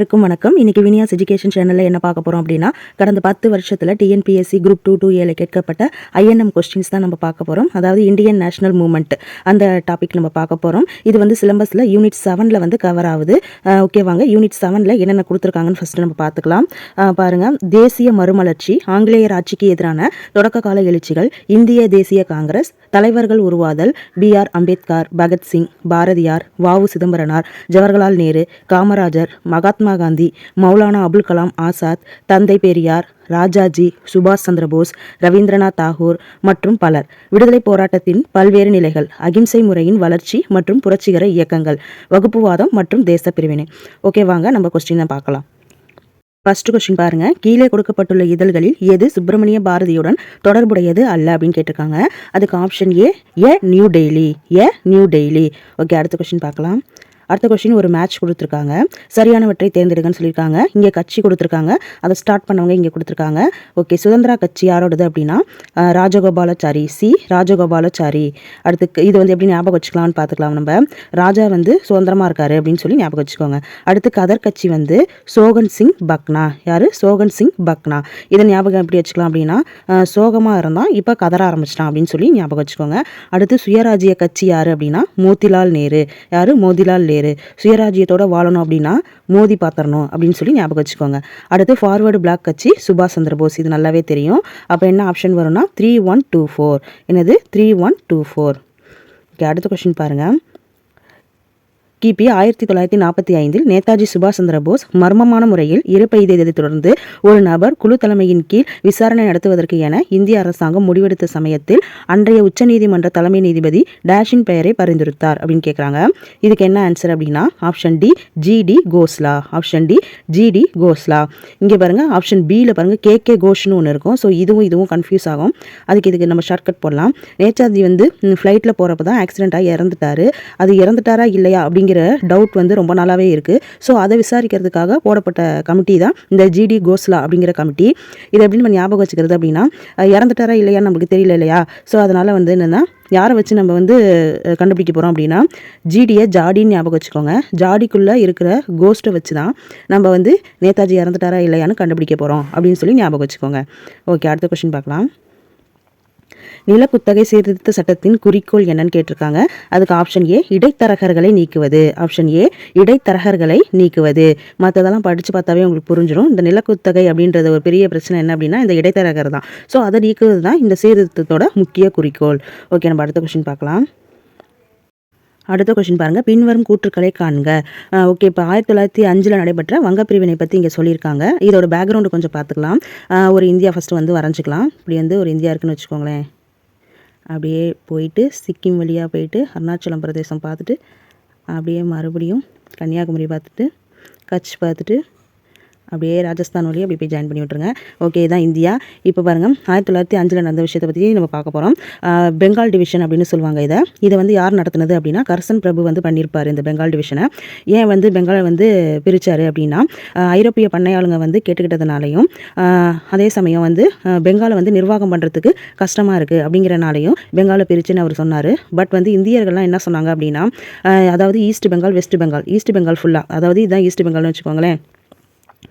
இருக்கும் வணக்கம். இன்னைக்கு வினியாஸ் எஜுகேஷன் சேனலில் என்ன பார்க்க போகிறோம் அப்படின்னா கடந்த பத்து வருஷத்தில் டிஎன்பிஎஸ்சி குரூப் டூ டூ ஏல கேட்கப்பட்ட ஐஎன்எம் கொஸ்டின்ஸ் தான் நம்ம பார்க்க போகிறோம் அதாவது இந்தியன் நேஷனல் மூமெண்ட் அந்த டாபிக் நம்ம பார்க்க போகிறோம் இது வந்து சிலபஸில் யூனிட் செவனில் வந்து கவர் ஆகுது. ஓகே வாங்க. யூனிட் செவனில் என்னென்ன கொடுத்துருக்காங்கன்னு ஃபஸ்ட்டு நம்ம பார்த்துக்கலாம். பாருங்க. தேசிய மறுமலர்ச்சி ஆங்கிலேயர் ஆட்சிக்கு எதிரான தொடக்க கால எழுச்சிகள் இந்திய தேசிய காங்கிரஸ் தலைவர்கள் உருவாதல் பி ஆர் அம்பேத்கர் பகத்சிங் பாரதியார் வாவு சிதம்பரனார் ஜவஹர்லால் நேரு காமராஜர் மகாத்மா காந்தி மௌலானா அபுல் கலாம் ஆசாத் தந்தை பெரியார் ராஜாஜி சுபாஷ் சந்திரபோஸ் ரவீந்திரநாத் தாகூர் மற்றும் பலர். விடுதலை போராட்டத்தின் பல்வேறு நிலைகள் அகிம்சை முறையின் வளர்ச்சி மற்றும் புரட்சிகர இயக்கங்கள் வகுப்புவாதம் மற்றும் தேச பிரிவினை ஓகே வாங்க நம்ம கொஸ்டினை பார்க்கலாம். ஃபர்ஸ்ட் கொஸ்டின் பாருங்க. கீழே கொடுக்கப்பட்டுள்ள இதழ்களில் எது சுப்பிரமணிய பாரதியுடன் தொடர்புடையது அல்ல அப்படின்னு கேட்டிருக்காங்க. அதுக்கு option A A new daily A new daily okay அடுத்த கொஸ்டின் பார்க்கலாம். அடுத்த கொஸ்டின் ஒரு மேட்ச் கொடுத்துருக்காங்க. சரியானவற்றை தேர்ந்தெடுங்கன்னு சொல்லியிருக்காங்க. இங்கே கட்சி கொடுத்துருக்காங்க. அதை ஸ்டார்ட் பண்ணவங்க இங்கே கொடுத்துருக்காங்க. ஓகே சுதந்திரா கட்சி யாரோடது அப்படின்னா ராஜகோபாலாச்சாரி சி. ராஜகோபாலாச்சாரி. அடுத்து இது வந்து எப்படி ஞாபகம் வச்சுக்கலாம்னு பார்த்துக்கலாம் நம்ம. ராஜா வந்து சுதந்திரமாக இருக்காரு அப்படின்னு சொல்லி ஞாபகம் வச்சுக்கோங்க. அடுத்து கதர் கட்சி வந்து சோகன் சிங் பக்னா. யார்? சோகன் சிங் பக்னா. இதை ஞாபகம் எப்படி வச்சுக்கலாம் அப்படின்னா சோகமாக இருந்தால் இப்போ கதற ஆரம்பிச்சிட்டான் அப்படின்னு சொல்லி ஞாபகம் வச்சுக்கோங்க. அடுத்து சுயராஜ்ய கட்சி யார் அப்படின்னா மோதிலால் நேரு. யார்? மோதிலால் நேரு சுயராஜ்யத்தோட வாழணும் அப்படின்னா மோதி பாத்திரணும் அப்படின்னு சொல்லி ஞாபகம் வச்சுக்கோங்க. அடுத்து ஃபார்வர்டு பிளாக் கட்சி சுபாஷ் சந்திர போஸ். இது நல்லாவே தெரியும். அப்போ என்ன ஆப்ஷன் வரும்னா த்ரீ ஒன் டூ ஃபோர் என்னது? Three one two four okay அடுத்த கொஸ்டின் பாருங்கள் கிபி ஆயிரத்தி தொள்ளாயிரத்தி நாற்பத்தி ஐந்தில் நேதாஜி சுபாஷ் சந்திர போஸ் மர்மமான முறையில் இறப்பு எய்தியதைத் தொடர்ந்து ஒரு நபர் குழு தலைமையின் கீழ் விசாரணை நடத்துவதற்கு என இந்திய அரசாங்கம் முடிவெடுத்த சமயத்தில் அன்றைய உச்சநீதிமன்ற தலைமை நீதிபதி டேஷின் பெயரை பரிந்துரைத்தார் அப்படின்னு கேட்குறாங்க இதுக்கு என்ன ஆன்சர் அப்படின்னா option D G D Khosla option D G D Khosla இங்கே பாருங்க ஆப்ஷன் பியில் பாருங்க கே கே கோஷ்னு ஒன்று இருக்கும். ஸோ இதுவும் இதுவும் கன்ஃபியூஸ் ஆகும். அதுக்கு இதுக்கு நம்ம ஷார்ட்கட் போடலாம். நேதாஜி வந்து ஃப்ளைட்டில் போகிறப்ப தான் ஆக்சிடென்ட்டாக இறந்துட்டார். அது இறந்துட்டாரா இல்லையா அப்படிங்கிற டவுட் வந்து ரொம்ப நாளாவே இருக்குது ஸோ அதை விசாரிக்கிறதுக்காக போடப்பட்ட கமிட்டி தான் இந்த ஜிடி கோஸ்லா அப்படிங்கிற கமிட்டி இதை எப்படி நம்ம ஞாபகம் வச்சுக்கிறது அப்படின்னா இறந்துட்டாரா இல்லையான்னு நமக்கு தெரியல இல்லையா? ஸோ அதனால் வந்து என்னென்னா யாரை வச்சு நம்ம வந்து கண்டுபிடிக்க போகிறோம் அப்படின்னா ஜிடியை ஜாடின்னு ஞாபகம் வச்சுக்கோங்க. ஜாடிக்குள்ளே இருக்கிற கோஸ்ட்டை வச்சு தான் நம்ம வந்து நேதாஜி இறந்துட்டாரா இல்லையான்னு கண்டுபிடிக்க போகிறோம் அப்படின்னு சொல்லி ஞாபகம் வச்சுக்கோங்க. ஓகே அடுத்த கொஸ்டின் பார்க்கலாம். நிலக்குத்தகை சீர்திருத்த சட்டத்தின் குறிக்கோள் என்னன்னு கேட்டிருக்காங்க. அதுக்கு ஆப்ஷன் ஏ இடைத்தரகர்களை நீக்குவது. ஆப்ஷன் ஏ இடைத்தரகர்களை நீக்குவது. மற்றதெல்லாம் படித்து பார்த்தாவே உங்களுக்கு புரிஞ்சிடும் இந்த நிலக்குத்தகை அப்படின்றது ஒரு பெரிய பிரச்சனை என்ன அப்படின்னா இந்த இடைத்தரகர் தான். ஸோ அதை நீக்குவது தான் இந்த சீர்திருத்தத்தோட முக்கிய குறிக்கோள். ஓகே நம்ம அடுத்த கொஸ்டின் பார்க்கலாம். அடுத்த கொஸ்டின் பாருங்கள் பின்வரும் கூற்றுக்களை காண்க. ஓகே இப்போ ஆயிரத்தி தொள்ளாயிரத்தி அஞ்சில் நடைபெற்ற வங்க பிரிவினை பற்றி இங்கே சொல்லியிருக்காங்க. இதோட பேக்ரவுண்டு கொஞ்சம் பார்த்துக்கலாம். ஒரு இந்தியா ஃபஸ்ட்டு வந்து வரைஞ்சிக்கலாம். இப்படி வந்து ஒரு இந்தியா இருக்குன்னு வச்சுக்கோங்களேன். அப்படியே போயிட்டு சிக்கிம் வழியாக போயிட்டு அருணாச்சலம் பிரதேசம் பார்த்துட்டு அப்படியே மறுபடியும் கன்னியாகுமரி பார்த்துட்டு கட்ச் பார்த்துட்டு அப்படியே ராஜஸ்தான் வழியாக அப்படி போய் ஜாயின் பண்ணி விட்டுருங்க. ஓகே இதான் இந்தியா. இப்போ பாருங்கள் ஆயிரத்தி தொள்ளாயிரத்தி அஞ்சில் நடந்த விஷயத்தை பற்றி நம்ம பார்க்க போகிறோம் பெங்கால் டிவிஷன் அப்படின்னு சொல்லுவாங்க இதை. இதை வந்து யார் நடத்துனது அப்படின்னா கர்சன் பிரபு வந்து பண்ணியிருப்பார் இந்த பெங்கால் டிவிஷனை ஏன் வந்து பெங்காலை வந்து பிரித்தார் அப்படின்னா ஐரோப்பிய பண்ணையாளுங்க வந்து கேட்டுக்கிட்டதுனாலையும் அதே சமயம் வந்து பெங்காலை வந்து நிர்வாகம் பண்ணுறதுக்கு கஷ்டமாக இருக்குது அப்படிங்கிறனாலையும் பெங்காலை பிரிச்சுன்னு அவர் சொன்னார். பட் வந்து இந்தியர்கள்லாம் என்ன சொன்னாங்க அப்படின்னா அதாவது east Bengal west Bengal east Bengal ஃபுல்லாக அதாவது இதுதான் ஈஸ்ட் பெங்கால்னு வச்சுக்கோங்களேன்.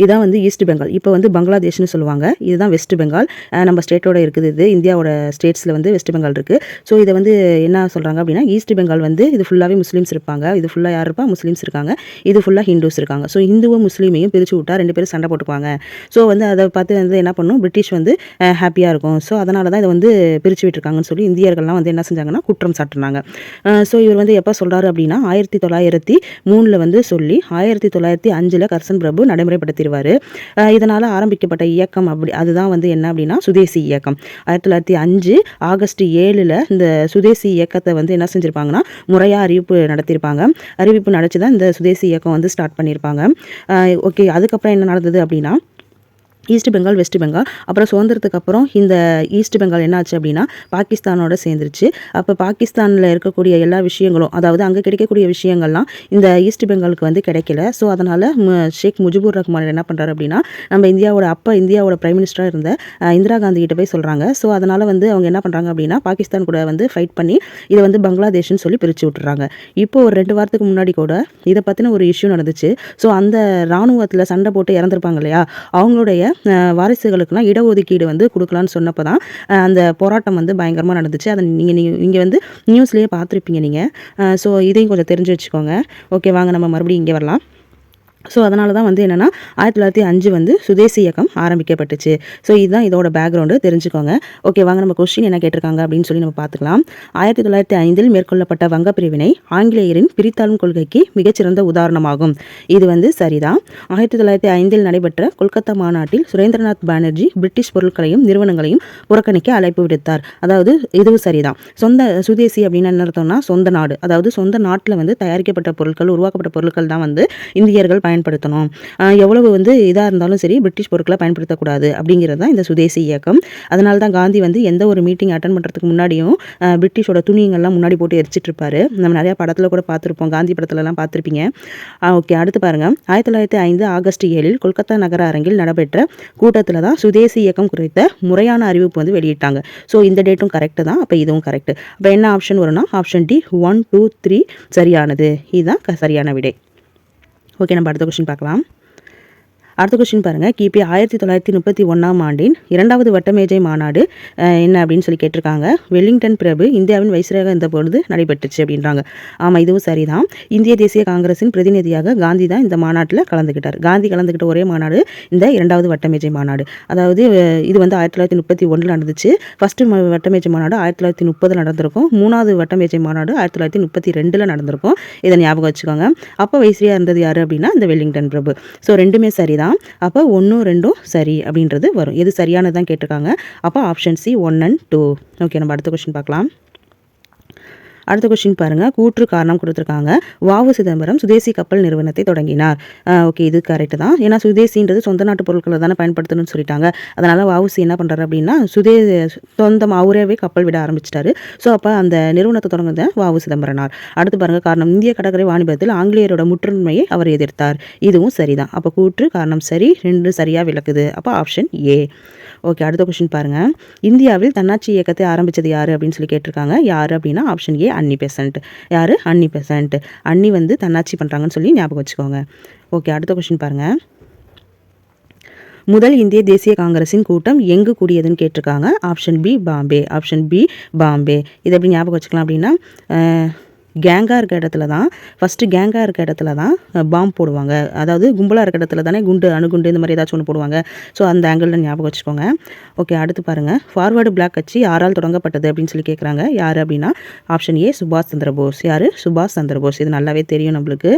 இதுதான் வந்து ஈஸ்ட் பெங்கால் இப்போ வந்து பங்களாதேஷ்னு சொல்லுவாங்க. இதுதான் வெஸ்ட் பெங்கால் நம்ம ஸ்டேட்டோட இருக்குது இது. இந்தியாவோட ஸ்டேட்ஸில் வந்து வெஸ்ட் பெங்கால் இருக்குது ஸோ இதை வந்து என்ன சொல்கிறாங்க அப்படின்னா ஈஸ்ட் பெங்கால் வந்து இது ஃபுல்லாகவே முஸ்லீம்ஸ் இருப்பாங்க. இது ஃபுல்லாக யார் இருப்பா? முஸ்லீம்ஸ் இருக்காங்க. இது ஃபுல்லாக ஹிந்துஸ் இருக்காங்க. ஸோ இந்துவும் முஸ்லீமையும் பிரித்து விட்டா ரெண்டு பேரும் சண்டை போட்டுப்பாங்க ஸோ வந்து அதை பார்த்து வந்து என்ன பண்ணும்? பிரிட்டிஷ் வந்து ஹாப்பியாக இருக்கும். ஸோ அதனால தான் இதை வந்து பிரித்து விட்டுருக்காங்கன்னு சொல்லி இந்தியர்கள்லாம் வந்து என்ன செஞ்சாங்கன்னா குற்றம் சாட்டினாங்க. ஸோ இவர் வந்து எப்போ சொல்கிறாரு அப்படின்னா ஆயிரத்தி தொள்ளாயிரத்தி மூணில் வந்து சொல்லி ஆயிரத்தி தொள்ளாயிரத்தி அஞ்சில் கர்சன் பிரபு நடைமுறைப்படுத்தி நடைமுறைப்படுத்திடுவார் இதனால் ஆரம்பிக்கப்பட்ட இயக்கம் அப்படி அதுதான் வந்து என்ன அப்படின்னா சுதேசி இயக்கம். ஆயிரத்தி தொள்ளாயிரத்தி அஞ்சு ஆகஸ்ட் ஏழில் இந்த சுதேசி இயக்கத்தை வந்து என்ன செஞ்சுருப்பாங்கன்னா முறையாக அறிவிப்பு நடத்தியிருப்பாங்க அறிவிப்பு நடத்தி தான் இந்த சுதேசி இயக்கம் வந்து ஸ்டார்ட் பண்ணியிருப்பாங்க ஓகே அதுக்கப்புறம் என்ன நடந்தது அப்படின்னா ஈஸ்ட் பெங்கால் வெஸ்ட் பெங்கால் அப்புறம் சுதந்திரத்துக்கு அப்புறம் இந்த ஈஸ்ட் பெங்கால் என்னாச்சு அப்படின்னா பாகிஸ்தானோட சேர்ந்துருச்சு. அப்போ பாகிஸ்தானில் இருக்கக்கூடிய எல்லா விஷயங்களும் அதாவது அங்கே கிடைக்கக்கூடிய விஷயங்கள்லாம் இந்த ஈஸ்ட் பெங்காலுக்கு வந்து கிடைக்கல. ஸோ அதனால் ஷேக் முஜிபுர் ரஹ்மான் என்ன பண்ணுறாரு அப்படின்னா நம்ம இந்தியாவோட அப்போ இந்தியாவோட பிரைம் மினிஸ்டராக இருந்த இந்திரா காந்தி கிட்ட போய் சொல்கிறாங்க ஸோ அதனால் வந்து அவங்க என்ன பண்ணுறாங்க அப்படின்னா பாகிஸ்தான் கூட வந்து ஃபைட் பண்ணி இதை வந்து பங்களாதேஷ்னு சொல்லி பிரித்து விட்டுறாங்க. இப்போ ஒரு ரெண்டு வாரத்துக்கு முன்னாடி கூட இதை பற்றின ஒரு இஷ்யூ நடந்துச்சு. ஸோ அந்த இராணுவத்தில் சண்டை போட்டு இறந்துருப்பாங்க இல்லையா அவங்களுடைய அஹ், வாரிசுகளுக்கெல்லாம் இடஒதுக்கீடு வந்து கொடுக்கலான்னு சொன்னப்போ தான் அந்த போராட்டம் வந்து பயங்கரமாக நடந்துச்சு. அதை நீங்கள் நீங்கள் இங்கே வந்து நியூஸ்லேயே பார்த்துருப்பீங்க நீங்கள் ஸோ இதையும் கொஞ்சம் தெரிஞ்சு வச்சுக்கோங்க. ஓகே வாங்க நம்ம மறுபடியும் இங்கே வரலாம். ஸோ அதனால தான் வந்து என்னென்னா ஆயிரத்தி தொள்ளாயிரத்தி அஞ்சு வந்து சுதேசி இயக்கம் ஆரம்பிக்கப்பட்டுச்சு. ஸோ இதுதான் இதோட பேக்ரவுண்டு தெரிஞ்சுக்கோங்க. ஓகே வாங்க நம்ம கொஸ்டின் என்ன கேட்டிருக்காங்க அப்படின்னு சொல்லி நம்ம பார்த்துக்கலாம். ஆயிரத்தி தொள்ளாயிரத்தி ஐந்தில் மேற்கொள்ளப்பட்ட வங்க பிரிவினை ஆங்கிலேயரின் பிரித்தாளும் கொள்கைக்கு மிகச்சிறந்த உதாரணமாகும். இது வந்து சரிதான். ஆயிரத்தி தொள்ளாயிரத்தி ஐந்தில் நடைபெற்ற கொல்கத்தா மாநாட்டில் சுரேந்திரநாத் பானர்ஜி பிரிட்டிஷ் பொருட்களையும் நிறுவனங்களையும் புறக்கணிக்க அழைப்பு விடுத்தார். அதாவது இதுவும் சரிதான். சொந்த சுதேசி அப்படின்னு என்ன அர்த்தம்னா சொந்த நாடு. அதாவது சொந்த நாட்டில் வந்து தயாரிக்கப்பட்ட பொருட்கள் உருவாக்கப்பட்ட பொருட்கள் தான் வந்து இந்தியர்கள் பயன்படுத்தணும். எவ்வளவு வந்து இதாக இருந்தாலும் சரி பிரிட்டிஷ் பொருட்களை பயன்படுத்தக்கூடாது அப்படிங்கிறது தான் இந்த சுதேசி இயக்கம். அதனால தான் காந்தி வந்து எந்த ஒரு மீட்டிங் அட்டன் பண்ணுறதுக்கு முன்னாடியும் பிரிட்டிஷோட துணிங்கள்லாம் முன்னாடி போட்டு எரிச்சிட்டு இருப்பாரு. நம்ம நிறையா படத்தில் கூட பார்த்துருப்போம். காந்தி படத்துலலாம் பார்த்துருப்பீங்க. ஓகே அடுத்து பாருங்கள் ஆயிரத்தி தொள்ளாயிரத்தி ஐந்து ஆகஸ்ட் ஏழில் கொல்கத்தா நகர அரங்கில் நடைபெற்ற கூட்டத்தில் தான் சுதேசி இயக்கம் குறித்த முறையான அறிவிப்பு வந்து வெளியிட்டாங்க. ஸோ இந்த டேட்டும் கரெக்டு தான். அப்போ இதுவும் கரெக்ட் அப்போ என்ன ஆப்ஷன் வரும்னா option D one two three சரியானது. இதுதான் க- சரியான விடை. ஓகே நம்ம அடுத்த கொஷின் பார்க்கலாம். அடுத்த கொஸ்டின் பாருங்கள் கிபி ஆயிரத்தி தொள்ளாயிரத்தி முப்பத்தி ஒன்றாம் ஆண்டின் இரண்டாவது வட்டமேஜை மாநாடு என்ன அப்படின்னு சொல்லி கேட்டிருக்காங்க. வெல்லிங்டன் பிரபு இந்தியாவின் வைஸ்ராக இருந்த பொழுது நடைபெற்றுச்சு அப்படின்றாங்க. ஆமாம் இதுவும் சரிதான். இந்திய தேசிய காங்கிரஸின் பிரதிநிதியாக காந்தி தான் இந்த மாநாட்டில் கலந்துக்கிட்டார் காந்தி கலந்துக்கிட்ட ஒரே மாநாடு இந்த இரண்டாவது வட்டமேஜை மாநாடு. அதாவது இது வந்து ஆயிரத்தி தொள்ளாயிரத்தி முப்பத்தி ஒன்றில் நடந்துச்சு. ஃபஸ்ட்டு வட்டமேஜை மாநாடு ஆயிரத்தி தொள்ளாயிரத்தி முப்பதில் நடந்திருக்கும். மூணாவது வட்டமேஜை மாநாடு ஆயிரத்தி தொள்ளாயிரத்தி முப்பத்தி ரெண்டில் நடந்திருக்கும். இதை ஞாபகம் வச்சுக்கோங்க. அப்போ வைஸ்ரியாக இருந்தது யார் அப்படின்னா இந்த வெல்லிங்டன் பிரபு. ஸோ ரெண்டுமே சரிதான். அப்போ ஒன்றும் ரெண்டும் சரி அப்படின்றது வரும். எது சரியானது தான் கேட்டிருக்காங்க. அப்போ option C one and two okay நம்ம அடுத்த கொஸ்டின் பார்க்கலாம். அடுத்த கொஸ்டின் பாருங்கள் கூற்று காரணம் கொடுத்துருக்காங்க. வாவு சிதம்பரம் சுதேசி கப்பல் நிறுவனத்தை தொடங்கினார். ஓகே இது கரெக்ட் தான். ஏன்னா சுதேசின்றது சொந்த நாட்டு பொருட்களை தானே பயன்படுத்தணும்னு சொல்லிட்டாங்க. அதனால் வாவுசி என்ன பண்ணுறாரு அப்படின்னா சுதே சொந்தம் அவரேவே கப்பல் விட ஆரம்பிச்சிட்டாரு. ஸோ அப்போ அந்த நிறுவனத்தை தொடங்குத வாவு சிதம்பரனார். அடுத்து பாருங்க காரணம் இந்திய கடற்கரை வாணிபத்தில் ஆங்கிலேயரோட முற்றுண்மையை அவர் எதிர்த்தார். இதுவும் சரிதான். அப்போ கூற்று காரணம் சரி ரெண்டு சரியாக விளக்குது. அப்போ ஆப்ஷன் ஏ ஓகே அடுத்த கொஷின் பாருங்க. இந்தியாவில் தன்னாட்சி இயக்கத்தை ஆரம்பிச்சது யார் அப்படின்னு சொல்லி கேட்டிருக்காங்க. யார் அப்படின்னா ஆப்ஷன் ஏ அன்னி பெசன்ட். யார்? அன்னி பெசன்ட். அன்னி வந்து தன்னாட்சி பண்ணுறாங்கன்னு சொல்லி ஞாபகம் வச்சுக்கோங்க. ஓகே அடுத்த கொஷின் பாருங்க. முதல் இந்திய தேசிய காங்கிரஸின் கூட்டம் எங்கு கூடியதுன்னு கேட்டிருக்காங்க. Option B Bombay. Option B Bombay. இதை எப்படி ஞாபகம் வச்சுக்கலாம் அப்படின்னா கேங்காக இருக்க இடத்துல தான் ஃபஸ்ட்டு கேங்காக இருக்க இடத்துல தான் பாம்பு போடுவாங்க. அதாவது கும்பலாக இருக்க இடத்துல தானே குண்டு அணுகுண்டு இந்த மாதிரி ஏதாச்சும் ஒன்று போடுவாங்க. ஸோ அந்த ஆங்கிளில் ஞாபகம் வச்சுக்கோங்க. ஓகே அடுத்து பாருங்கள் ஃபார்வர்டு பிளாக் கட்சி யாரால் தொடங்கப்பட்டது அப்படின்னு சொல்லி கேட்குறாங்க யார் அப்படின்னா ஆப்ஷன் ஏ சுபாஷ் சந்திர போஸ். யார்? சுபாஷ் சந்திரபோஸ் இது நல்லாவே தெரியும் நம்மளுக்கு.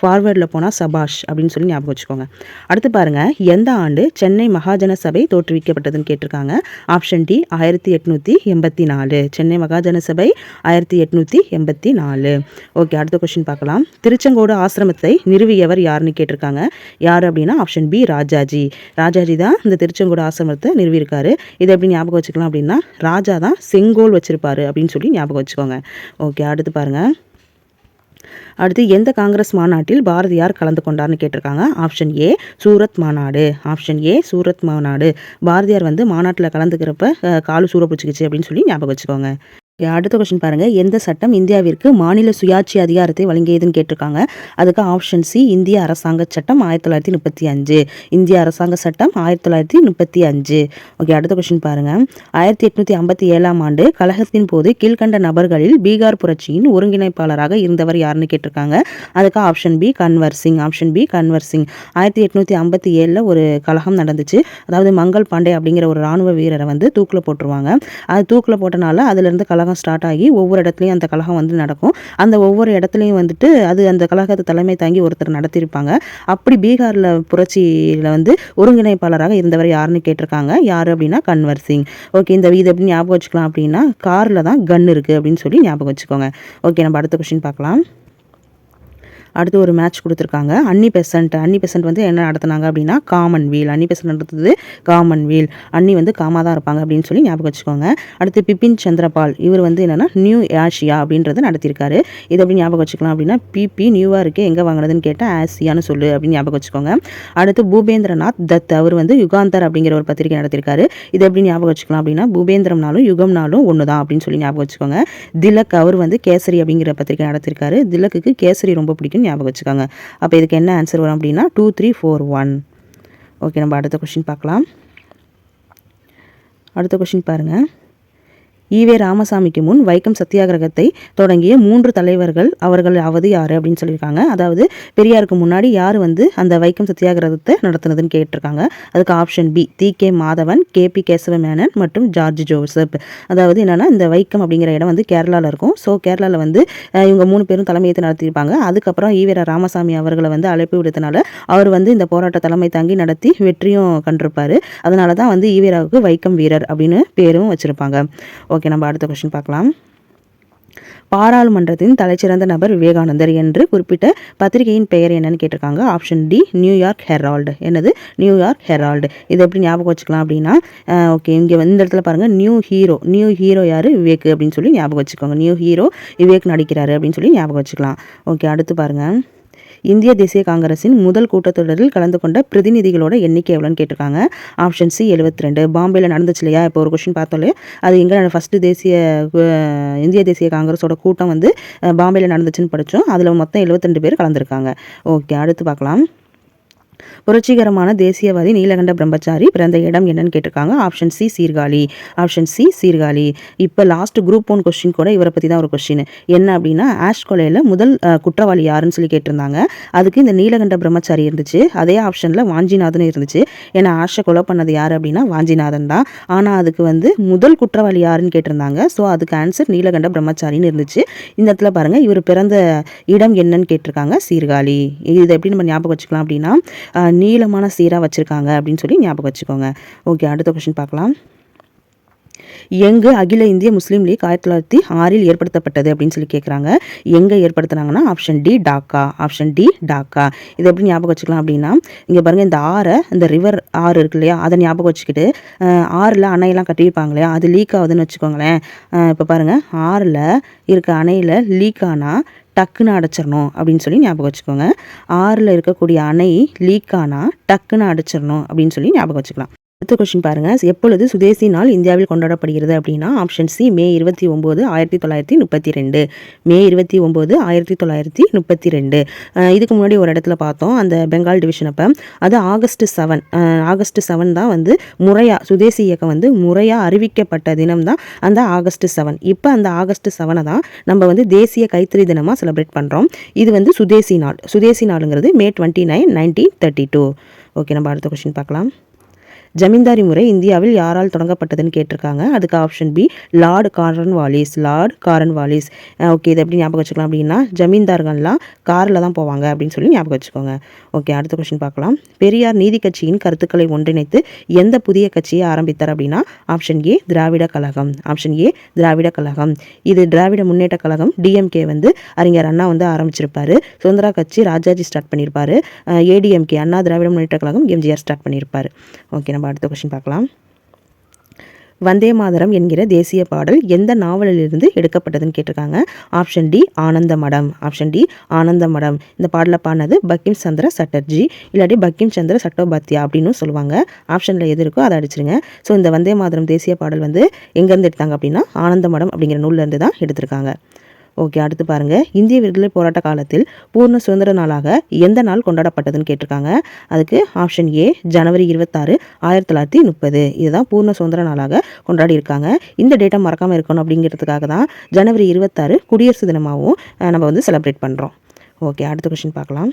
ஃபார்வேர்டில் போனால் சபாஷ் அப்படின்னு சொல்லி ஞாபகம் வச்சுக்கோங்க. அடுத்து பாருங்கள் எந்த ஆண்டு சென்னை மகாஜன சபை தோற்றுவிக்கப்பட்டதுன்னு கேட்டிருக்காங்க? ஆப்ஷன் டி ஆயிரத்தி எட்நூற்றி எண்பத்தி நாலு. சென்னை மகாஜன சபை ஆயிரத்தி எட்நூற்றி எண்பத்தி நாலு. ஓகே அடுத்த கொஷின் பார்க்கலாம். திருச்செங்கோடு ஆசிரமத்தை நிறுவியவர் யாருன்னு கேட்டிருக்காங்க? யார் அப்படின்னா ஆப்ஷன் பி ராஜாஜி. ராஜாஜி தான் இந்த திருச்செங்கோடு ஆசிரமத்தை நிறுவியிருக்காரு. இதை எப்படி ஞாபகம் வச்சுக்கலாம் அப்படின்னா ராஜா தான் செங்கோல் வச்சிருப்பாரு அப்படின்னு சொல்லி ஞாபகம் வச்சுக்கோங்க. ஓகே அடுத்து பாருங்க. அடுத்து எந்த காங்கிரஸ் மாநாட்டில் பாரதியார் கலந்து கொண்டார்னு கேட்டிருக்காங்க? ஆப்ஷன் ஏ சூரத் மாநாடு. ஆப்ஷன் ஏ சூரத் மாநாடு. பாரதியார் வந்து மாநாட்டில் கலந்துக்கிறப்ப காலு சூற பிடிச்சிக்கிச்சு அப்படின்னு சொல்லி ஞாபகம் வச்சுக்கோங்க. அடுத்த கொஸ்டின் பாருங்க. எந்த சட்டம் இந்தியாவிற்கு மாநில சுயாட்சி அதிகாரத்தை வழங்கியதுன்னு கேட்டிருக்காங்க. அதுக்கு ஆப்ஷன் சி இந்திய அரசாங்க சட்டம் ஆயிரத்தி தொள்ளாயிரத்தி முப்பத்தி அஞ்சு. இந்திய அரசாங்க சட்டம் ஆயிரத்தி தொள்ளாயிரத்தி முப்பத்தி அஞ்சு. ஓகே அடுத்த கொஸ்டின் பாருங்க. ஆயிரத்தி எட்நூத்தி ஐம்பத்தி ஏழாம் ஆண்டு கழகத்தின் போது கீழ்கண்ட நபர்களில் பீகார் புரட்சியின் ஒருங்கிணைப்பாளராக இருந்தவர் யாருன்னு கேட்டிருக்காங்க. அதுக்கு option B Kanwar Singh. Option B Kanwar Singh. ஆயிரத்தி எட்நூத்தி ஐம்பத்தி ஏழில் ஒரு கழகம் நடந்துச்சு. அதாவது மங்கள் பாண்டே அப்படிங்கிற ஒரு ராணுவ வீரரை வந்து தூக்கில் போட்டுருவாங்க. அது தூக்கில் போட்டனால அதுலேருந்து கழகம் ஸ்டார்ட் ஆகி ஒவ்வொரு இடத்துலையும் அந்த கழகம் வந்து நடக்கும். அந்த ஒவ்வொரு இடத்துலையும் வந்துட்டு அது அந்த கழகத்தை தலைமை தாங்கி ஒருத்தர் நடத்தியிருப்பாங்க. அப்படி பீகாரில் புரட்சியில் வந்து ஒருங்கிணைப்பாளராக இருந்தவர் யாருன்னு கேட்டிருக்காங்க. யார் அப்படின்னா கன்வர் சிங். ஓகே இந்த இது எப்படி ஞாபகம் வச்சுக்கலாம் அப்படின்னா காரில் தான் கன் இருக்குது அப்படின்னு சொல்லி ஞாபகம் வச்சுக்கோங்க. ஓகே நம்ம அடுத்த கொஸ்டின் பார்க்கலாம். அடுத்து ஒரு மேட்ச் கொடுத்துருக்காங்க. அன்னி பெசன்ட். அன்னி பெசன்ட் வந்து என்ன நடத்துனாங்க அப்படின்னா காமன் வீல். அன்னி பெசன்ட் நடத்துறது காமன் வீல். அன்னி வந்து காமாக தான் இருப்பாங்க அப்படின்னு சொல்லி ஞாபகம் வச்சுக்கோங்க. அடுத்து பிபின் சந்திரபால். இவர் வந்து என்னென்னா நியூ ஆசியா அப்படின்றத நடத்தியிருக்காரு. இது எப்படி ஞாபகம் வச்சுக்கலாம் அப்படின்னா பிபி நியூவாக இருக்குது எங்கே வாங்கினதுன்னு கேட்டால் ஆசியான்னு சொல்லு அப்படின்னு ஞாபகம் வச்சுக்கோங்க. அடுத்து பூபேந்திரநாத் தத். அவர் வந்து யுகாந்தர் அப்படிங்கிற ஒரு பத்திரிகை நடத்தியிருக்காரு. இது எப்படி ஞாபகம் வச்சுக்கலாம் அப்படின்னா பூபேந்திரம்னாலும் யுகம்னாலும் ஒன்று தான் அப்படின்னு சொல்லி ஞாபகம் வச்சுக்கோங்க. திலக் அவர் வந்து கேசரி அப்படிங்கிற பத்திரிகை நடத்தியிருக்காரு. திலக்குக்கு கேசரி ரொம்ப பிடிக்கும் ஞாபகம் வச்சுக்கோங்க. அப்போ இதுக்கு என்ன ஆன்சர் வரும் அப்படின்னா two three four one okay நம்ம அடுத்த கொஷின் பார்க்கலாம். அடுத்த கொஷின் பாருங்கள் ஈவே ராமசாமிக்கு முன் வைக்கம் சத்தியாகிரகத்தை தொடங்கிய மூன்று தலைவர்கள் அவர்கள் அவது யார் அப்படின்னு சொல்லியிருக்காங்க. அதாவது பெரியாருக்கு முன்னாடி யார் வந்து அந்த வைக்கம் சத்தியாகிரகத்தை நடத்தினதுன்னு கேட்டிருக்காங்க. அதுக்கு option B T K Madhavan K P Kesava Menon மற்றும் ஜார்ஜ் ஜோசப். அதாவது என்னென்னா இந்த வைக்கம் அப்படிங்கிற இடம் வந்து கேரளாவில் இருக்கும். ஸோ கேரளாவில் வந்து இவங்க மூணு பேரும் தலைமையேற்று நடத்தியிருப்பாங்க. அதுக்கப்புறம் ஈவேரா ராமசாமி அவர்களை வந்து அழைப்பு விடுத்தனால அவர் வந்து இந்த போராட்ட தலைமை தாங்கி நடத்தி வெற்றியும் கண்டிருப்பார். அதனால தான் வந்து ஈவேராவுக்கு வைக்கம் வீரர் அப்படின்னு பேரும் வச்சுருப்பாங்க. ஓகே நம்ம அடுத்த கொஸ்டின் பார்க்கலாம். பாராளுமன்றத்தின் தலைச்சிறந்த நபர் விவேகானந்தர் என்று குறிப்பிட்ட பத்திரிகையின் பெயர் என்னன்னு கேட்டிருக்காங்க. Option D New York Herald என்னது? நியூயார்க் ஹெரால்டு இதை எப்படி ஞாபகம் வச்சுக்கலாம் அப்படின்னா ஓகே இங்கே இந்த இடத்துல பாருங்கள் நியூ ஹீரோ நியூ ஹீரோ யார்? விவேக் அப்படின்னு சொல்லி ஞாபகம் வச்சுக்கோங்க. நியூ ஹீரோ விவேக் நடிக்கிறாரு அப்படின்னு சொல்லி ஞாபகம் வச்சுக்கலாம். ஓகே அடுத்து பாருங்கள் இந்திய தேசிய காங்கிரஸின் முதல் கூட்டத்தொடரில் கலந்து கொண்ட பிரதிநிதிகளோட எண்ணிக்கை எவ்வளோன்னு கேட்டிருக்காங்க. ஆப்ஷன் சி எழுபத்தி ரெண்டு பாம்பேயில் நடந்துச்சு இல்லையா? இப்போ ஒரு கொஷின் பார்த்தோம் அது எங்கே ஃபஸ்ட்டு தேசிய இந்திய தேசிய காங்கிரஸோட கூட்டம் வந்து பாம்பேயில் நடந்துச்சுன்னு படித்தோம் அதில் மொத்தம் எழுபத்தி பேர் கலந்துருக்காங்க. ஓகே அடுத்து பார்க்கலாம். புரட்சிகரமான தேசியவாதி நீலகண்ட பிரம்மச்சாரி பிறந்த இடம் என்னன்னு கேட்டிருக்காங்க. Option C Sirkazhi. Option C Sirkazhi. இப்போ லாஸ்ட் குரூப் ஒன் கொஸ்டின் கூட இவரை பற்றி தான் ஒரு கொஸ்டின் என்ன அப்படின்னா ஆஷ் கொலையில் முதல் குற்றவாளி யாருன்னு சொல்லி கேட்டிருந்தாங்க. அதுக்கு இந்த நீலகண்ட பிரம்மச்சாரி இருந்துச்சு. அதே ஆப்ஷனில் வாஞ்சிநாதன் இருந்துச்சு. ஏன்னா ஆஷை கொலை பண்ணது யார் அப்படின்னா வாஞ்சிநாதன் தான். ஆனால் அதுக்கு வந்து முதல் குற்றவாளி யாருன்னு கேட்டிருந்தாங்க. ஸோ அதுக்கு ஆன்சர் நீலகண்ட பிரம்மச்சாரின்னு இருந்துச்சு. இந்த இடத்துல பாருங்கள் இவர் பிறந்த இடம் என்னன்னு கேட்டிருக்காங்க. சீர்காழி. இது எப்படி நம்ம ஞாபகம் வச்சுக்கலாம் அப்படின்னா நீளமான சீராக வச்சுருக்காங்க அப்படின்னு சொல்லி ஞாபகம் வச்சுக்கோங்க. ஓகே அடுத்த கொஷின் பார்க்கலாம். எங்கு அகில இந்திய முஸ்லீம் லீக் ஆயிரத்தி தொள்ளாயிரத்தி ஆறில் ஏற்படுத்தப்பட்டது அப்படின்னு சொல்லி கேட்குறாங்க எங்கே ஏற்படுத்தினாங்கன்னா option D Dhaka. Option D Dhaka. இதை எப்படி ஞாபகம் வச்சுக்கலாம் அப்படின்னா இங்கே பாருங்கள் இந்த ஆறை இந்த ரிவர் ஆறு இருக்கு இல்லையா அதை ஞாபகம் வச்சுக்கிட்டு ஆறில் அணையெல்லாம் கட்டியிருப்பாங்க இல்லையா அது லீக் ஆகுதுன்னு வச்சுக்கோங்களேன். இப்போ பாருங்கள் ஆறில் இருக்க அணையில் லீக் ஆனால் டக்குன்னு அடைச்சிடணும் அப்படின்னு சொல்லி ஞாபகம் வச்சுக்கோங்க. ஆறில் இருக்கக்கூடிய அணை லீக் ஆனால் டக்குன்னு அடைச்சிடணும் அப்படின்னு சொல்லி ஞாபகம் வச்சுக்கலாம். அடுத்த கொஸ்டின் பாருங்க. எப்பொழுது சுதேசி நாள் இந்தியாவில் கொண்டாடப்படுகிறது அப்படின்னா ஆப்ஷன் சி மே இருபத்தி ஒம்பது ஆயிரத்தி தொள்ளாயிரத்தி முப்பத்தி ரெண்டு. மே இருபத்தி ஒம்பது ஆயிரத்தி தொள்ளாயிரத்தி முப்பத்தி ரெண்டு. இதுக்கு முன்னாடி ஒரு இடத்துல பார்த்தோம். அந்த பெங்கால் டிவிஷன் அப்போ. அது ஆகஸ்ட் செவன் ஆகஸ்ட் செவன் தான் வந்து முறையாக சுதேசி இயக்கம் வந்து முறையாக அறிவிக்கப்பட்ட தினம் தான் அந்த ஆகஸ்ட் செவன் இப்போ அந்த ஆகஸ்ட் செவனை தான் நம்ம வந்து தேசிய கைத்தறி தினமாக செலிப்ரேட் பண்ணுறோம் இது வந்து சுதேசி நாள். சுதேசி நாளுங்கிறது May twenty nine nineteen thirty two okay நம்ம அடுத்த கொஸ்டின் பார்க்கலாம். ஜமீன்தாரி முறை இந்தியாவில் யாரால் தொடங்கப்பட்டதுன்னு கேட்டிருக்காங்க. அதுக்கு option B Lord Cornwallis Lord Cornwallis okay இது எப்படி ஞாபகம் வச்சுக்கலாம் அப்படின்னா ஜமீன்தார்கள்லாம் காரில் தான் போவாங்க அப்படின்னு சொல்லி ஞாபகம் வச்சுக்கோங்க. ஓகே அடுத்த கொஸ்டின் பார்க்கலாம். பெரியார் நீதி கட்சியின் கருத்துக்களை ஒன்றிணைத்து எந்த புதிய கட்சியை ஆரம்பித்தார் அப்படின்னா option A Dravida Kazhagam. Option A Dravida Kazhagam. இது திராவிட முன்னேற்ற கழகம். டிஎம்கே வந்து அறிஞர் அண்ணா வந்து ஆரம்பிச்சிருப்பாரு. சுதந்திரா கட்சி ராஜாஜி ஸ்டார்ட் பண்ணியிருப்பாரு ADMK Anna Dravida Munnetra Kazhagam MGR start பண்ணியிருப்பாரு ஓகே நம்ம அடுத்த கொஷின் பார்க்கலாம். வந்தே மாதரம் என்கிற தேசிய பாடல் எந்த நாவலிலிருந்து எடுக்கப்பட்டதுன்னு கேட்டிருக்காங்க. ஆப்ஷன் டி ஆனந்த மடம் ஆப்ஷன் டி ஆனந்த மடம் இந்த பாடலை பாடினது பக்கிம் சந்திர சட்டர்ஜி இல்லாட்டி பக்கிம் சந்திர சட்டோபாத்தியா அப்படின்னு சொல்லுவாங்க. ஆப்ஷனில் எது இருக்கோ அதை அடிச்சிருங்க. ஸோ இந்த வந்தே மாதரம் தேசிய பாடல் வந்து எங்கேருந்து எடுத்தாங்க அப்படின்னா ஆனந்த மடம் அப்படிங்கிற நூல்லேருந்து தான் எடுத்திருக்காங்க. ஓகே அடுத்து பாருங்கள் இந்திய விடுதலை போராட்ட காலத்தில் பூர்ண சுதந்திர நாளாக எந்த நாள் கொண்டாடப்பட்டதுன்னு கேட்டிருக்காங்க. அதுக்கு ஆப்ஷன் ஏ ஜனவரி இருபத்தாறு ஆயிரத்தி தொள்ளாயிரத்தி முப்பது. இதுதான் பூர்ண சுதந்திர நாளாக கொண்டாடி இருக்காங்க இந்த டேட்டா மறக்காமல் இருக்கணும் அப்படிங்கிறதுக்காக தான் ஜனவரி இருபத்தாறு குடியரசு தினமாகவும் நம்ம வந்து செலிப்ரேட் பண்ணுறோம் ஓகே அடுத்த கொஷின் பார்க்கலாம்.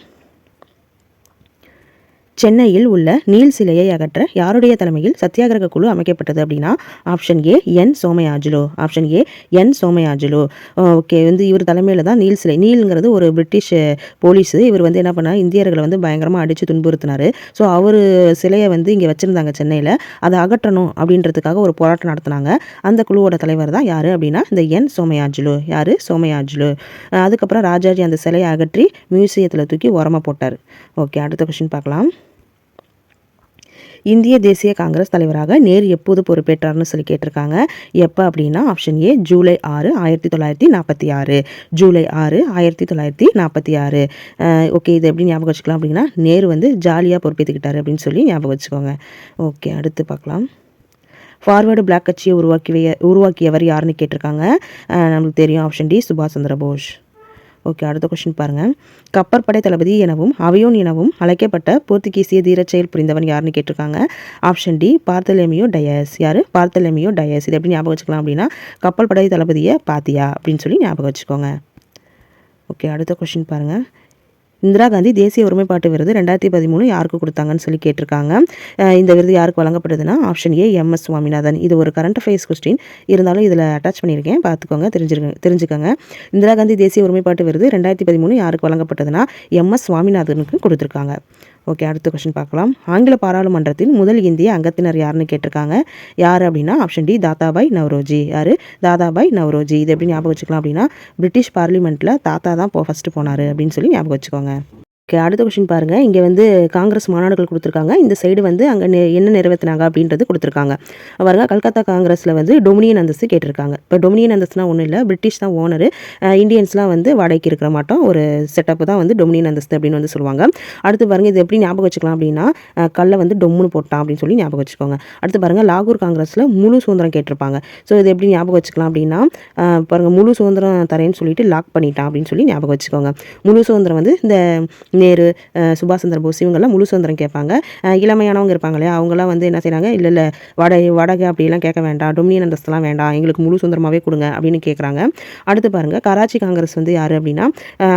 சென்னையில் உள்ள நீல் சிலையை அகற்ற யாருடைய தலைமையில் சத்தியாகிரக குழு அமைக்கப்பட்டது அப்படின்னா option A N Somayajulu. Option A N Somayajulu. Okay வந்து இவர் தலைமையில் தான் நீல் சிலை. நீல்ங்கிறது ஒரு பிரிட்டிஷ் போலீஸு இவர் வந்து என்ன பண்ணார்? இந்தியர்களை வந்து பயங்கரமாக அடித்து துன்புறுத்தினார். ஸோ அவர் சிலையை வந்து இங்கே வச்சுருந்தாங்க சென்னையில். அதை அகற்றணும் அப்படின்றதுக்காக ஒரு போராட்டம் நடத்தினாங்க. அந்த குழுவோட தலைவர் தான் யார் அப்படின்னா இந்த என் சோமயாஜுலு. யார்? சோமயாஜுலு. அதுக்கப்புறம் ராஜாஜி அந்த சிலையை அகற்றி மியூசியத்தில் தூக்கி உரமாக போட்டார். ஓகே அடுத்த கொஷின் பார்க்கலாம். இந்திய தேசிய காங்கிரஸ் தலைவராக நேரு எப்போது பொறுப்பேற்றார்னு சொல்லி கேட்டிருக்காங்க. எப்போ அப்படின்னா ஆப்ஷன் ஏ ஜூலை ஆறு ஆயிரத்தி தொள்ளாயிரத்தி நாற்பத்தி ஆறு. ஜூலை ஆறு ஆயிரத்தி தொள்ளாயிரத்தி நாற்பத்தி ஆறு. ஓகே இது எப்படி ஞாபகம் வச்சுக்கலாம் அப்படின்னா நேரு வந்து ஜாலியாக பொறுப்பேற்றுக்கிட்டாரு அப்படின்னு சொல்லி ஞாபகம் வச்சுக்கோங்க. ஓகே அடுத்து பார்க்கலாம். ஃபார்வேர்டு பிளாக் கட்சியை உருவாக்கிய உருவாக்கியவர் யாருன்னு கேட்டிருக்காங்க. நம்மளுக்கு தெரியும் ஆப்ஷன் டி சுபாஷ் சந்திர போஸ். ஓகே அடுத்த கொஸ்டின் பாருங்கள் கப்பற்படை தளபதி எனவும் அவையோன் எனவும் அழைக்கப்பட்ட போர்த்துகீசிய தீரச் செயல் புரிந்தவன் யாருன்னு கேட்டிருக்காங்க. Option D Bartholomew Dias. யார்? Bartholomew Dias. இது எப்படி ஞாபகம் வச்சுக்கலாம் அப்படின்னா கப்பல் படை தளபதியை பாத்தியா அப்படின்னு சொல்லி ஞாபகம் வச்சுக்கோங்க. ஓகே அடுத்த கொஷின் பாருங்கள் இந்திரா காந்தி தேசிய ஒருமைப்பாட்டு விருது ரெண்டாயிரத்தி பதிமூணு யாருக்கு கொடுத்தாங்கன்னு சொல்லி கேட்டிருக்காங்க. இந்த விருது யாருக்கு வழங்கப்பட்டதுன்னா option A M S Swaminathan. இது ஒரு கரண்ட் அஃபேர்ஸ் கொஸ்டின் இருந்தாலும் இதில் அட்டாச் பண்ணியிருக்கேன். பார்த்துக்கோங்க தெரிஞ்சிருக்க தெரிஞ்சுக்கோங்க. இந்திரா காந்தி தேசிய ஒருமைப்பாட்டு விருது ரெண்டாயிரத்தி பதிமூணு யாருக்கு வழங்கப்பட்டதுன்னா எம் எஸ் சுவாமிநாதனுக்கு கொடுத்துருக்காங்க. ஓகே அடுத்த கொஸ்டின் பார்க்கலாம். ஆங்கில பாராளுமன்றத்தின் முதல் இந்திய அங்கத்தினர் யாருன்னு கேட்டிருக்காங்க. யார் அப்படின்னா ஆப்ஷன் டி தாதாபாய் நவ்ரோஜி. யார்? தாதாபாய் நவ்ரோஜி. இது எப்படி ஞாபகம் வச்சுக்கலாம் அப்படின்னா பிரிட்டிஷ் பார்லிமெண்ட்டில் தாத்தா தான் போ ஃபஸ்ட்டு போனார் அப்படின்னு சொல்லி ஞாபகம் வச்சுக்கோங்க. ஓகே அடுத்த கொஷின் பாருங்கள் இங்கே வந்து காங்கிரஸ் மாநாடுகள் கொடுத்துருக்காங்க. இந்த சைடு வந்து அங்கே என்ன நிறைவேற்றினாங்க அப்படின்றது கொடுத்துருக்காங்க. பாருங்க கல்கத்தா காங்கிரஸில் வந்து டொமினியன் அந்தஸ்து கேட்டிருக்காங்க. இப்போ டொமினியன் அந்தஸ்துனா ஒன்றும் இல்லை பிரிட்டிஷ் தான் ஓனர் இந்தியன்ஸ்லாம் வந்து வாடகைக்கு இருக்கிற மாட்டோம். ஒரு செட்டப் தான் வந்து டொமினியன் அந்தஸ்து அப்படின்னு வந்து சொல்லுவாங்க. அடுத்து பாருங்கள் இது எப்படி ஞாபகம் வச்சுக்கலாம் அப்படின்னா கல்லை வந்து டொம்முன்னு போட்டான் அப்படின்னு சொல்லி ஞாபகம் வச்சுக்கோங்க. அடுத்து பாருங்கள் லாகூர் காங்கிரஸில் முழு சுதந்திரம் கேட்டிருப்பாங்க. ஸோ இது எப்படி ஞாபகம் வச்சுக்கலாம் அப்படின்னா பாருங்கள் முழு சுதந்திரம் தரேன்னு சொல்லிட்டு லாக் பண்ணிட்டான் அப்படின்னு சொல்லி ஞாபகம் வச்சுக்கோங்க. முழு சுதந்திரம் வந்து இந்த நேரு சுபாஷ் சந்திர போஸ் இவங்கெல்லாம் முழு சுதந்திரம் கேட்பாங்க. இளமையானவங்க இருப்பாங்க இல்லையா? அவங்களாம் வந்து என்ன செய்கிறாங்க இல்லை இல்லை வடை வடகை அப்படிலாம் கேட்க வேண்டாம். டொமினியன் அந்தஸ்தெல்லாம் வேண்டாம். எங்களுக்கு முழு சுதந்திரமாகவே கொடுங்க அப்படின்னு கேட்குறாங்க. அடுத்து பாருங்கள் கராச்சி காங்கிரஸ் வந்து யார் அப்படின்னா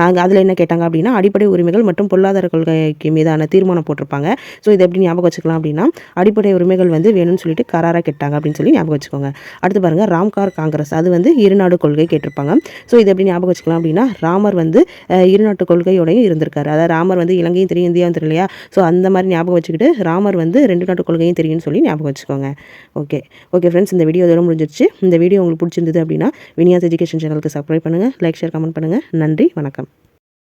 அங்கே அதில் என்ன கேட்டாங்க அப்படின்னா அடிப்படை உரிமைகள் மற்றும் பொருளாதார கொள்கைக்கு மீதான தீர்மானம் போட்டிருப்பாங்க. ஸோ இதை எப்படி ஞாபகம் வச்சுக்கலாம் அப்படின்னா அடிப்படை உரிமைகள் வந்து வேணும்னு சொல்லிட்டு கராராக கேட்டாங்க அப்படின்னு சொல்லி ஞாபகம் வச்சுக்கோங்க. அடுத்து பாருங்கள் ராம்கார் காங்கிரஸ் அது வந்து இருநாடு கொள்கை கேட்டிருப்பாங்க. ஸோ இதை எப்படி ஞாபகம் வச்சுக்கலாம் அப்படின்னா ராமர் வந்து இருநாட்டு கொள்கையோடையும் இருந்திருக்காரு. அதாவது ராமர் வந்து இலங்கையும் தெரியும் இந்தியாவும் தெரியும் இல்லையா? ஸோ அந்த மாதிரி ஞாபகம் வச்சுக்கிட்டு ராமர் வந்து ரெண்டு நாட்டு கொள்கையும் தெரியும்னு சொல்லி ஞாபகம் வச்சுக்கோங்க. ஓகே ஓகே ஃப்ரெண்ட்ஸ் இந்த வீடியோ இதோட முடிஞ்சிருச்சு. இந்த வீடியோ உங்களுக்கு பிடிச்சிருந்தது அப்படின்னா வினியாஸ் எஜுகேஷன் சேனலுக்கு சப்ஸ்கிரைப் பண்ணுங்கள் லைக் ஷேர் கமெண்ட் பண்ணுங்கள் நன்றி வணக்கம்.